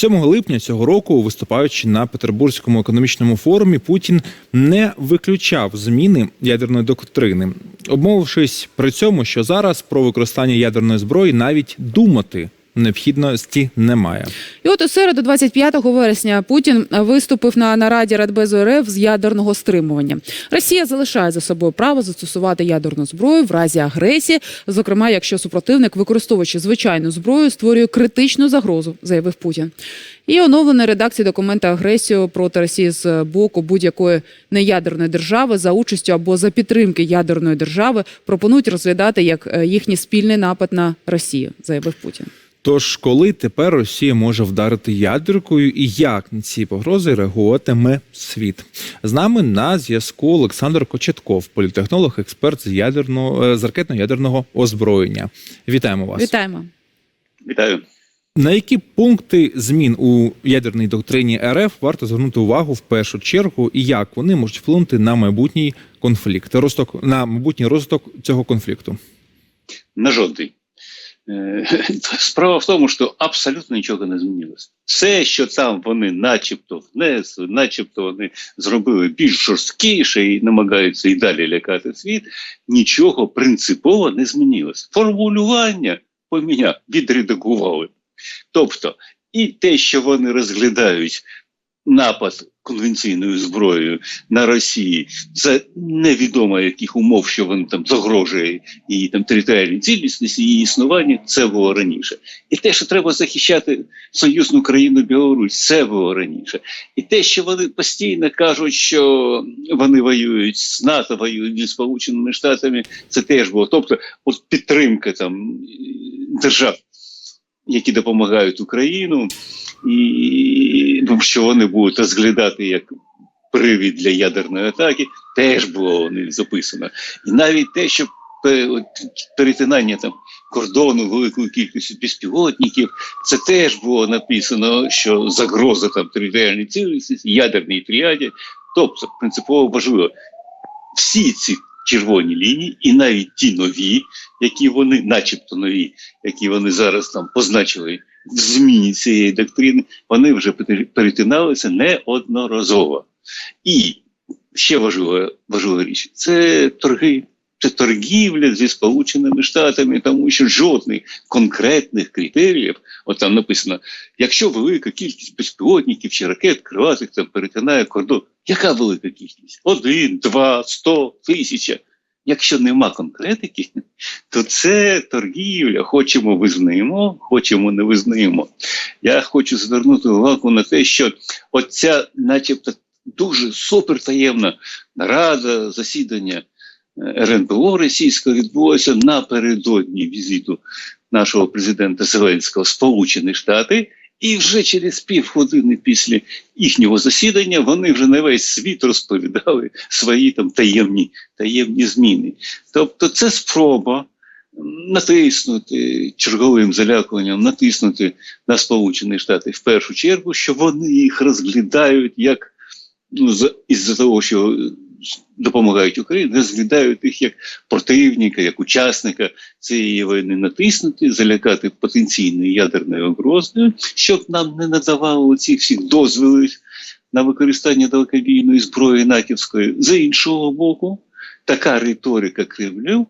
7 липня цього року, виступаючи на Петербурзькому економічному форумі, Путін не виключав зміни ядерної доктрини, обмовившись при цьому, що зараз про використання ядерної зброї навіть думати необхідності немає. І от у середу, 25 вересня, Путін виступив на нараді Радбезу РФ з ядерного стримування. Росія залишає за собою право застосувати ядерну зброю в разі агресії, зокрема, якщо супротивник, використовуючи звичайну зброю, створює критичну загрозу, заявив Путін. І оновлена редакція документа агресію проти Росії з боку будь-якої неядерної держави за участю або за підтримки ядерної держави пропонують розглядати як е, їхній спільний напад на Росію, заявив Путін. Тож, коли тепер Росія може вдарити ядеркою, і як на ці погрози реагуватиме світ? З нами на зв'язку Олександр Кочетков, політехнолог, експерт з ядерного з ракетно-ядерного озброєння. Вітаємо вас. Вітаємо. Вітаю. На які пункти змін у ядерній доктрині РФ варто звернути увагу в першу чергу, і як вони можуть вплинути на майбутній конфлікт, росток на майбутній розвиток цього конфлікту? На жодний. Е, Справа в тому, що абсолютно нічого не змінилося. Все, що там вони начебто внесли, начебто вони зробили більш жорсткіше і намагаються і далі лякати світ, нічого принципово не змінилося. Формулювання поміняв, відредагували. Тобто, і те, що вони розглядають напад конвенційною зброєю на Росії за невідомо яких умов, що він там загрожує її там територіальній цілісності, її існування, це було раніше. І те, що треба захищати союзну країну Білорусь, це було раніше. І те, що вони постійно кажуть, що вони воюють з НАТО, воюють зі Сполученими Штатами, це теж було. Тобто, от підтримка там держав, які допомагають Україну і ну, що вони будуть розглядати як привід для ядерної атаки, теж було записано. І навіть те, що перетинання там кордону великою кількістю безпілотників, це теж було написано, що загроза там територіальній цілісності, ядерній тріаді, тобто принципово важливо. Всі ці червоні лінії, і навіть ті нові, які вони, начебто нові, які вони зараз там позначили в зміні цієї доктрини, вони вже перетиналися неодноразово. І ще важлива, важлива річ це торги. Це торгівля зі Сполученими Штатами, тому що жодних конкретних критеріїв, от там написано, якщо велика кількість безпілотників чи ракет криватих там перетинає кордон, яка велика кількість? Один, два, сто, тисяча. Якщо нема конкретики, то це торгівля. Хочемо визнаємо, хочемо не визнаємо. Я хочу звернути увагу на те, що оця, начебто, дуже супертаємна нарада, засідання РНБО російського відбулося напередодні візиту нашого президента Зеленського в Сполучені Штати. І вже через півгодини після їхнього засідання вони вже на весь світ розповідали свої там таємні таємні зміни. Тобто, це спроба натиснути черговим залякуванням, натиснути на Сполучені Штати в першу чергу, що вони їх розглядають як ну, із-за того, що допомагають Україні, розглядають їх як противника, як учасника цієї війни, натиснути, залякати потенційною ядерною огрозою, щоб нам не надавали цих всіх дозволів на використання далекобійної зброї натівської. З іншого боку, така риторика Кремлю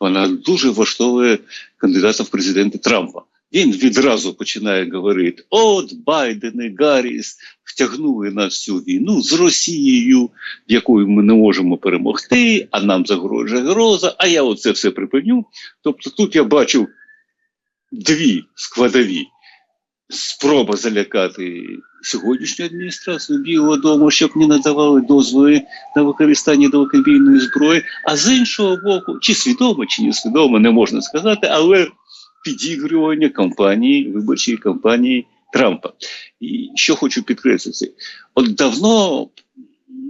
вона дуже влаштовує кандидата в президенти Трампа. Він відразу починає говорити: от Байден і Гарріс втягнули нас всю війну з Росією, якою ми не можемо перемогти, а нам загрожує гроза, а я оце все припиню. Тобто тут я бачу дві складові спроба залякати сьогоднішню адміністрацію Білого Дому, щоб не надавали дозволи на використання далекобійної зброї, а з іншого боку, чи свідомо, чи не свідомо, не можна сказати, але підігрування кампанії, виборчої кампанії Трампа. І що хочу підкреслити, от давно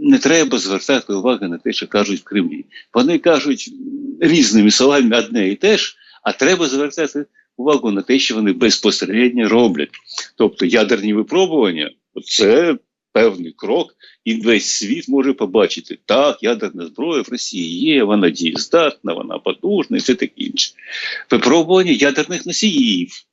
не треба звертати увагу на те, що кажуть в Кремлі. Вони кажуть різними словами одне і те ж, а треба звертати увагу на те, що вони безпосередньо роблять. Тобто ядерні випробування це певний крок, і весь світ може побачити, так, ядерна зброя в Росії є, вона дієздатна, вона потужна і все таке інше. Випробування ядерних носіїв.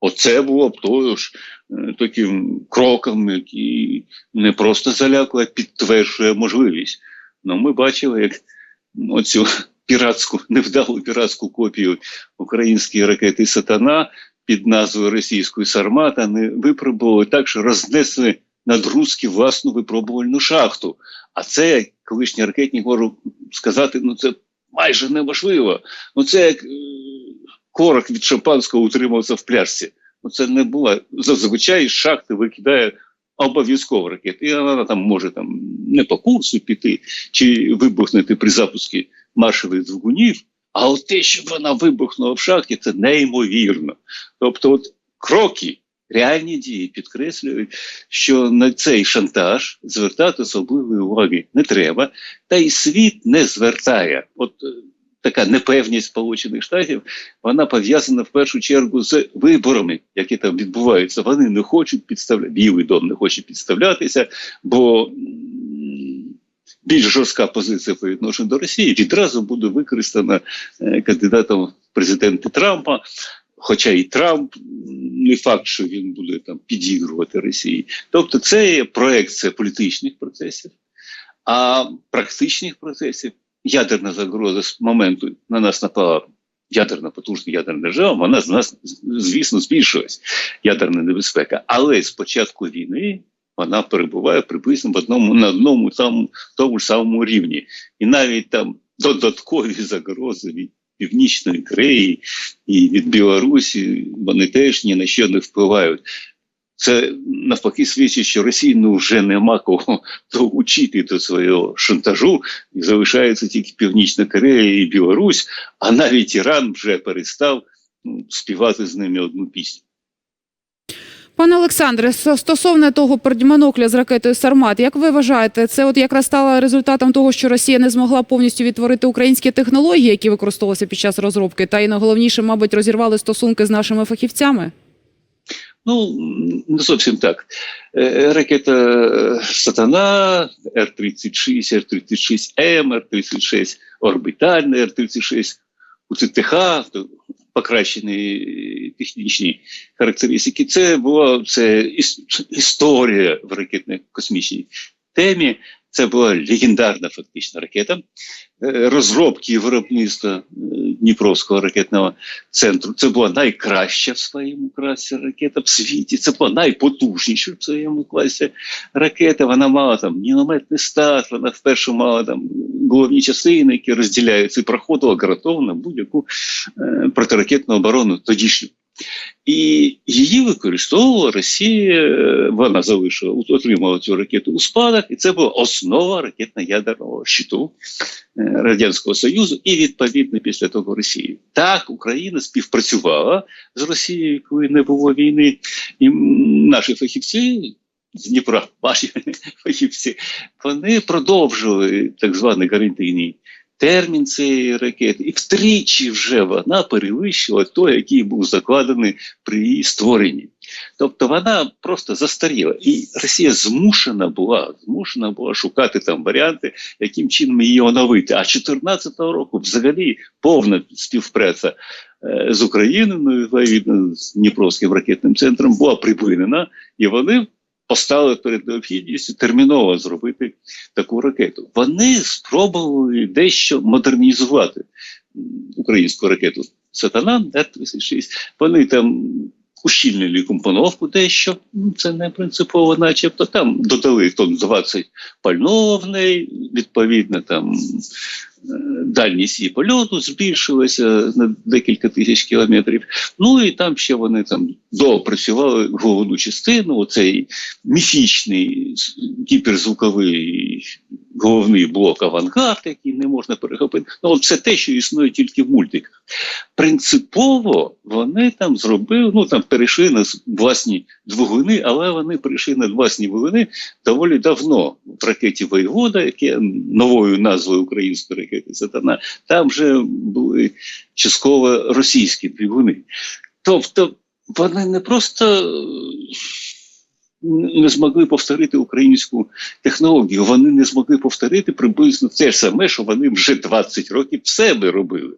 Оце було б тою ж е, таким кроком, який не просто залякує, а підтверджує можливість. Ну, ми бачили, як оцю піратську, невдалу піратську копію української ракети Сатана під назвою російської Сармата не випробували так, що рознесли над Руські власну випробувальну шахту. А це, як колишній ракетник, можу сказати, ну це майже неможливо. Ну це як е, корок від шампанського утримався в пляшці. Ну це не було. Зазвичай шахти викидає обов'язково ракет. І вона там може там не по курсу піти чи вибухнути при запуску маршових двигунів. А от те, що вона вибухнула в шахті, це неймовірно. Тобто, от кроки, реальні дії підкреслюють, що на цей шантаж звертати особливої уваги не треба, та й світ не звертає. От е, така непевність Сполучених Штатів, вона пов'язана в першу чергу з виборами, які там відбуваються. Вони не хочуть підставляти, Білий дом не хоче підставлятися, бо більш жорстка позиція по відношенню до Росії відразу буде використана е, кандидатом в президенти Трампа. Хоча і Трамп не факт, що він буде там підігрувати Росії. Тобто, це є проекція політичних процесів, а практичних процесів ядерна загроза з моменту на нас напала ядерна потужна ядерна держава, вона з нас, звісно, збільшилась ядерна небезпека. Але з початку війни вона перебуває приблизно в одному на одному там, тому ж самому рівні. І навіть там додаткові загрози від Північної Кореї і від Білорусі вони теж ні на що не впливають. Це навпаки свідчить, що Росії ну вже нема кого долучити до свого шантажу, і залишається тільки Північна Корея і Білорусь, а навіть Іран вже перестав ну, співати з ними одну пісню. Пане Олександре, стосовно того монокля з ракетою Сармат, як ви вважаєте, це от якраз стало результатом того, що Росія не змогла повністю відтворити українські технології, які використовувалися під час розробки, та й найголовніше, мабуть, розірвали стосунки з нашими фахівцями? Ну, не зовсім так. Е, Ракета е, Сатана, Р-36, Р-36М, Р-36 орбітальна, Р-36 УЦТХ, то покращені технічні характеристики. Це була це іс- історія в ракетно-космічній темі. Це була легендарна фактично ракета. Е, Розробки виробництва е, Дніпровського ракетного центру. Це була найкраща в своєму класі ракета в світі. Це була найпотужніша в своєму класі ракета. Вона мала там мінометний старт, вона вперше мала там головні частини, які розділяються, і проходила гарантовано будь-яку е, протиракетну оборону тодішню. І її використовувала Росія, е, вона залишила, отримала цю ракету у спадок, і це була основа ракетно-ядерного щиту е, Радянського Союзу, і відповідно після того Росії. Так, Україна співпрацювала з Росією, коли не було війни, і наші фахівці. З Дніпра, ваші фахівці, вони продовжували так званий гарантійний термін цієї ракети, і втричі вже вона перевищила той, який був закладений при її створенні. Тобто вона просто застаріла, і Росія змушена була змушена була шукати там варіанти, яким чином її оновити. А 14-го року взагалі повна співпраця е, з Україною, ну, відповідно з Дніпровським ракетним центром, була припинена, і вони поставили перед необхідністю терміново зробити таку ракету. Вони спробували дещо модернізувати українську ракету Сатана Р-36. Вони там ущільнили компоновку дещо, ну, це не принципово, начебто там додали тонн 20 пального в неї, відповідно там. е, Дальність її польоту збільшилася на декілька тисяч кілометрів. Ну і там ще вони там доопрацювали головну частину, оцей міфічний гіперзвуковий головний блок авангард, який не можна перехопити. Ну, от це те, що існує тільки в мультиках. Принципово вони там зробили, ну там перейшли на власні двигуни, але вони перейшли на власні двигуни доволі давно. В ракеті Воєвода, яке новою назвою української ракети Сатана, там вже були частково російські двигуни. Тобто вони не просто не змогли повторити українську технологію, вони не змогли повторити приблизно те саме, що вони вже 20 років в себе робили.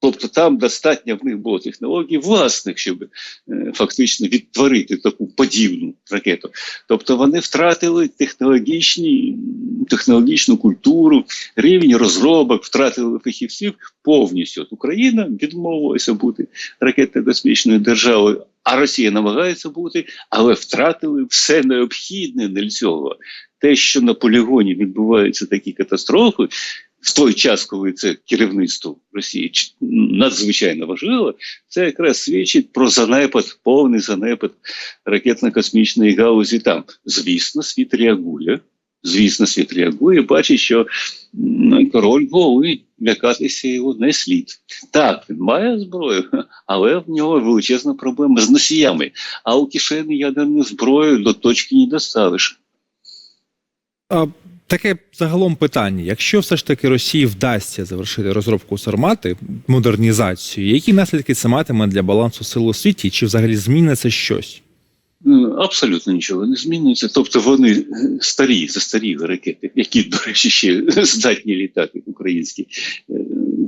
Тобто там достатньо в них було технологій власних, щоб е, фактично відтворити таку подібну ракету. Тобто вони втратили технологічні, технологічну культуру, рівень розробок, втратили фахівців повністю. От Україна відмовилася бути ракетно-космічною державою, а Росія намагається бути, але втратили все необхідне для цього. Те, що на полігоні відбуваються такі катастрофи, в той час, коли це керівництво Росії надзвичайно важливо, це якраз свідчить про занепад, повний занепад ракетно-космічної галузі там. Звісно, світ реагує. Звісно, світ реагує, бачить, що король голий, лякатися його не слід. Так, він має зброю, але в нього величезна проблема з носіями. А у кишені ядерну зброю до точки не доставиш. Таке загалом питання: якщо все ж таки Росії вдасться завершити розробку Сармати, модернізацію, які наслідки це матиме для балансу сил у світі, чи взагалі зміниться щось? Ну, Абсолютно нічого не зміниться. Тобто вони е, старі, застарілі ракети, які, до речі, ще здатні літати українські, е,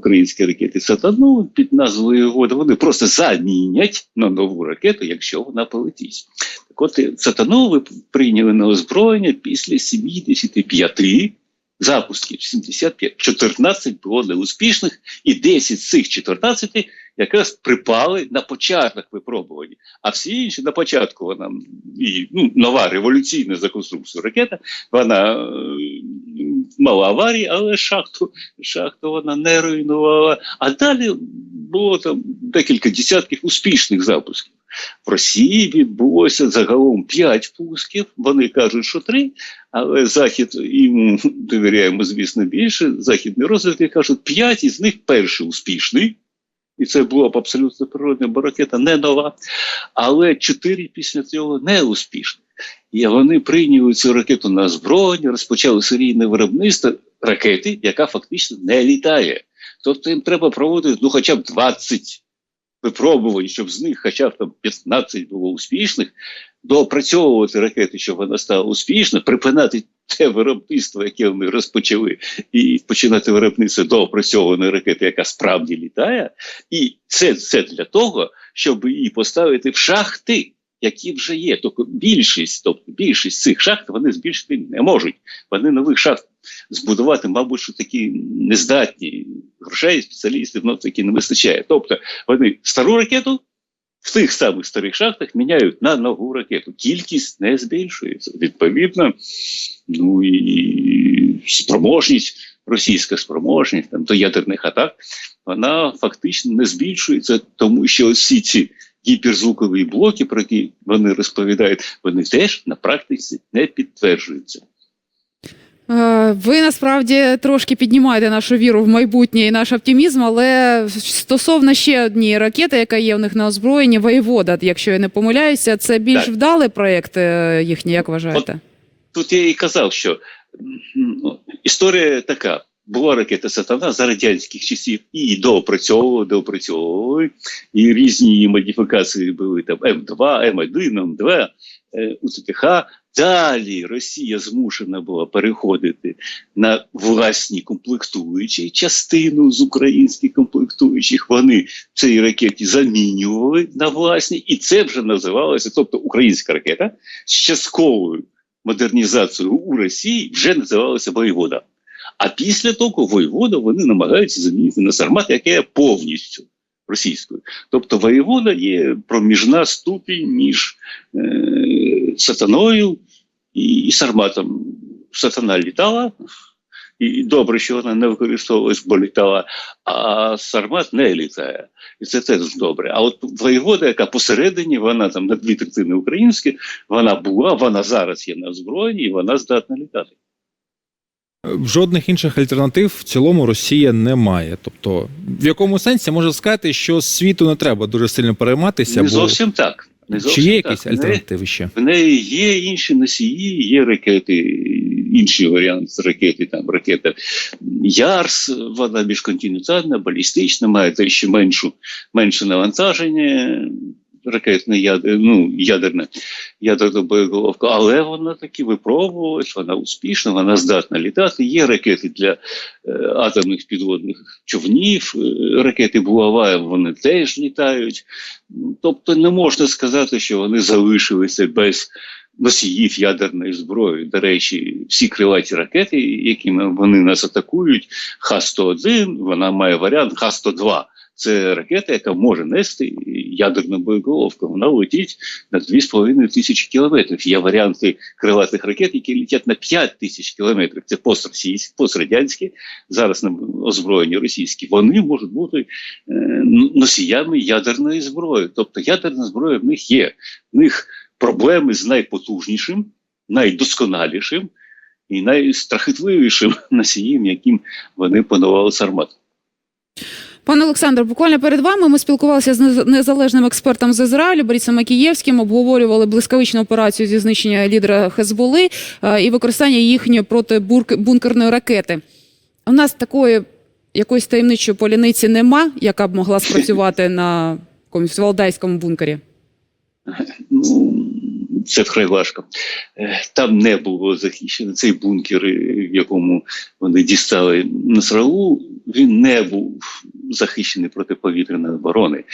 українські ракети Сатану під назвою Вода, вони просто замінять на нову ракету, якщо вона полетить. Так от е, Сатану ви прийняли на озброєння після 75 запусків. 75. 14 було неуспішних, і 10 з цих 14 якраз припали на початок випробування. А всі інші на початку вона і ну, нова революційна за конструкцію ракета, вона мала аварії, але шахту, шахту вона не руйнувала. А далі було там декілька десятків успішних запусків. В Росії відбулося загалом 5 пусків. Вони кажуть, що 3, але Захід йому довіряємо, звісно, більше. Західні розвідки кажуть, 5 із них перший успішний. І це було б абсолютно природне, бо ракета не нова. Але чотири після цього неуспішних. І вони прийняли цю ракету на озброєння, розпочали серійне виробництво ракети, яка фактично не літає. Тобто їм треба проводити ну, хоча б 20 випробувань, щоб з них хоча б там 15 було успішних, доопрацьовувати ракети, щоб вона стала успішна, припинати те виробництво, яке вони розпочали, і починати виробництво доопрацьованої ракети, яка справді літає. І це, це для того, щоб її поставити в шахти. Які вже є, тобто більшість, тобто більшість цих шахт вони збільшити не можуть. Вони нових шахт збудувати, мабуть, що такі нездатні грошей, спеціалістів ну, такі не вистачає. Тобто вони стару ракету в тих самих старих шахтах міняють на нову ракету. Кількість не збільшується. Відповідно, ну і спроможність, російська спроможність там, до ядерних атак, вона фактично не збільшується, тому що всі ці гіперзвукові блоки, про які вони розповідають, вони теж на практиці не підтверджуються. Е, Ви насправді трошки піднімаєте нашу віру в майбутнє і наш оптимізм, але стосовно ще однієї ракети, яка є у них на озброєнні, воєвода, якщо я не помиляюся, це більш Так. вдалий проєкт е, їхній, як вважаєте? Тут я і казав, що ну, історія така. Була ракета Сатана за радянських часів і доопрацьовували, доопрацьовували, і різні її модифікації були там М2, М1, М2, е, УТТХ. Далі Росія змушена була переходити на власні комплектуючі частину з українських комплектуючих. Вони цієї ракеті замінювали на власні, і це вже називалося, тобто українська ракета з частковою модернізацією у Росії вже називалася воєвода. А після того воєвода вони намагаються замінити на сармат, яке є повністю російською. Тобто воєвода є проміжна ступінь між е, сатаною і, і сарматом. Сатана літала, і добре, що вона не використовувалась, бо літала, а сармат не літає. І це теж добре. А от воєвода, яка посередині, вона там на дві третини українські, вона була, вона зараз є на озброєнні, і вона здатна літати. Жодних інших альтернатив в цілому Росія не має. Тобто, в якому сенсі можна сказати, що світу не треба дуже сильно перейматися, Не бо зовсім так. Не зовсім чи є так. якісь альтернативи ще? В неї є інші носії, є ракети, інші варіанти ракети, там ракета Ярс, вона міжконтинентальна, балістична, має ще меншу, менше навантаження. Ракетна ядер, ну, ядерна, ядерна боєголовка, але вона таки випробувалась, вона успішна, вона здатна літати. Є ракети для е, атомних підводних човнів, е, ракети Буавая, вони теж літають. Тобто не можна сказати, що вони залишилися без носіїв ядерної зброї. До речі, всі крилаті ракети, якими вони нас атакують, Х-101, вона має варіант Х-102. Це ракета, яка може нести ядерну боєголовку. Вона летить на 2,5 тисячі кілометрів. Є варіанти крилатих ракет, які летять на 5 тисяч кілометрів. Це постросійські, пострадянські, зараз озброєні російські. Вони можуть бути е, носіями ядерної зброї. Тобто ядерна зброя в них є. В них проблеми з найпотужнішим, найдосконалішим і найстрахітливішим носієм, яким вони панували сармат. Пане Олександр, буквально перед вами ми спілкувалися з нез- незалежним експертом з Ізраїлю Борисом Макієвським, обговорювали блискавичну операцію зі знищення лідера Хезболи е, і використання їхньої протибункерної ракети. У нас такої якоїсь таємничої поляниці нема, яка б могла спрацювати на якомусь валдайському бункері. Ну, це вкрай важко. Е, Там не було захищено цей бункер, е, в якому вони дістали Насралу, він не був захищений протиповітряної оборони.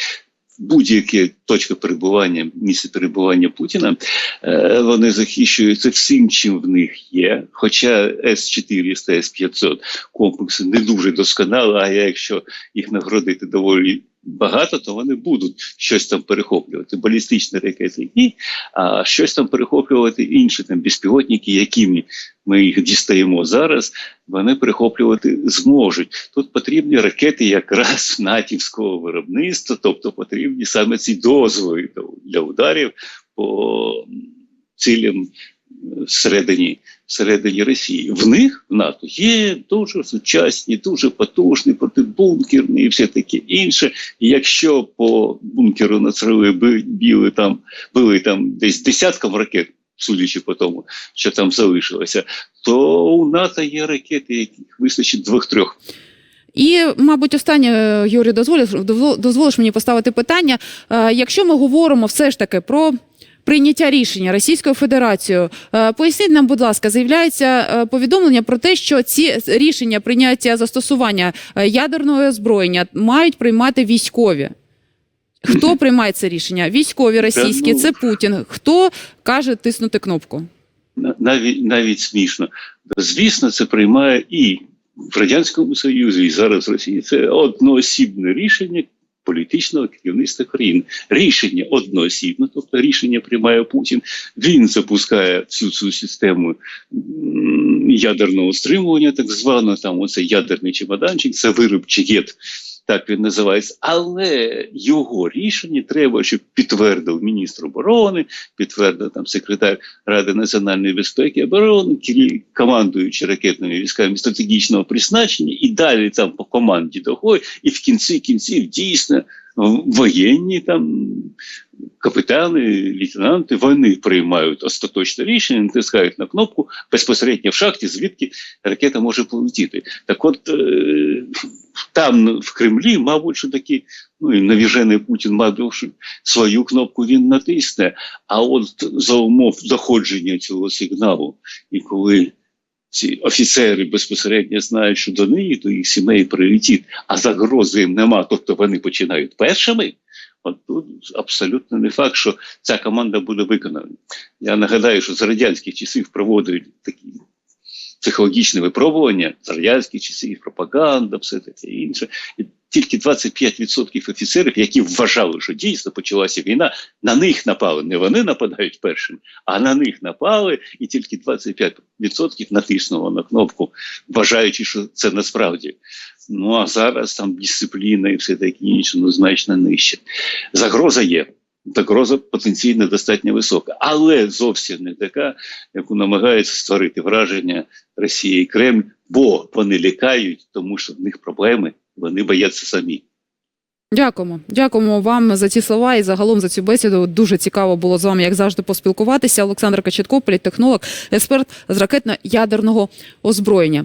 Будь-яке точка перебування, місце перебування Путіна, е, вони захищуються всім, чим в них є. Хоча С-400, С-500 комплекси не дуже досконалі, а якщо їх нагородити доволі багато, то вони будуть щось там перехоплювати. Балістичні ракети ні, а щось там перехоплювати інші там безпілотники, якими ми їх дістаємо зараз, вони перехоплювати зможуть. Тут потрібні ракети якраз натівського виробництва, тобто потрібні саме ці дозволи для ударів по цілям всередині, всередині Росії. В них в НАТО є дуже сучасні, дуже потужні, протибункерні і все таке інше. І якщо по бункеру нацрили біли там, били там десь десятком ракет. Судячи по тому, що там залишилося, то у НАТО є ракети, яких вистачить двох-трьох. І, мабуть, останнє, Юрій, дозволиш, дозволиш мені поставити питання. Е, Якщо ми говоримо все ж таки про прийняття рішення Російською Федерацією, е, поясніть нам, будь ласка, заявляється е, повідомлення про те, що ці рішення прийняття застосування е, ядерного озброєння мають приймати військові. Хто приймає це рішення? Військові російські, ну, це Путін. Хто каже тиснути кнопку? Навіть навіть смішно. Звісно, це приймає і в Радянському Союзі, і зараз в Росії. Це одноосібне рішення політичного керівництва країни. Рішення одноосібне, тобто рішення приймає Путін. Він запускає всю цю систему ядерного стримування, так звано там оце ядерний чемоданчик, це вироб. Так він називається, але його рішення треба, щоб підтвердив міністр оборони, підтвердив там секретар Ради національної безпеки і оборони, командуючи ракетними військами стратегічного призначення, і далі там по команді доходить, і в кінці кінців дійсно воєнні там капітани, лейтенанти, вони приймають остаточне рішення, натискають на кнопку безпосередньо в шахті, звідки ракета може полетіти. Так от е, там в Кремлі, мабуть, що такі, ну і навіжений Путін, мабуть, свою кнопку він натисне. А от за умов доходження цього сигналу, і коли ці офіцери безпосередньо знають, що до них, до їх сімей прилетить, а загрози їм нема, тобто вони починають першими. От тут абсолютно не факт, що ця команда буде виконана. Я нагадаю, що з радянських часів проводили такі психологічне випробування з радянських часів, пропаганда, все таке інше. І тільки 25% офіцерів, які вважали, що дійсно почалася війна, на них напали. Не вони нападають першими, а на них напали, і тільки 25% натиснуло на кнопку, вважаючи, що це насправді. Ну а зараз там дисципліна і все таке інше, ну значно нижче. Загроза є. Загроза потенційно достатньо висока, але зовсім не така, яку намагаються створити враження Росії і Кремль, бо вони лякають, тому що в них проблеми, вони бояться самі. Дякуємо. Дякуємо вам за ці слова і загалом за цю бесіду. Дуже цікаво було з вами, як завжди, поспілкуватися. Олександр Качетко, політтехнолог, експерт з ракетно-ядерного озброєння.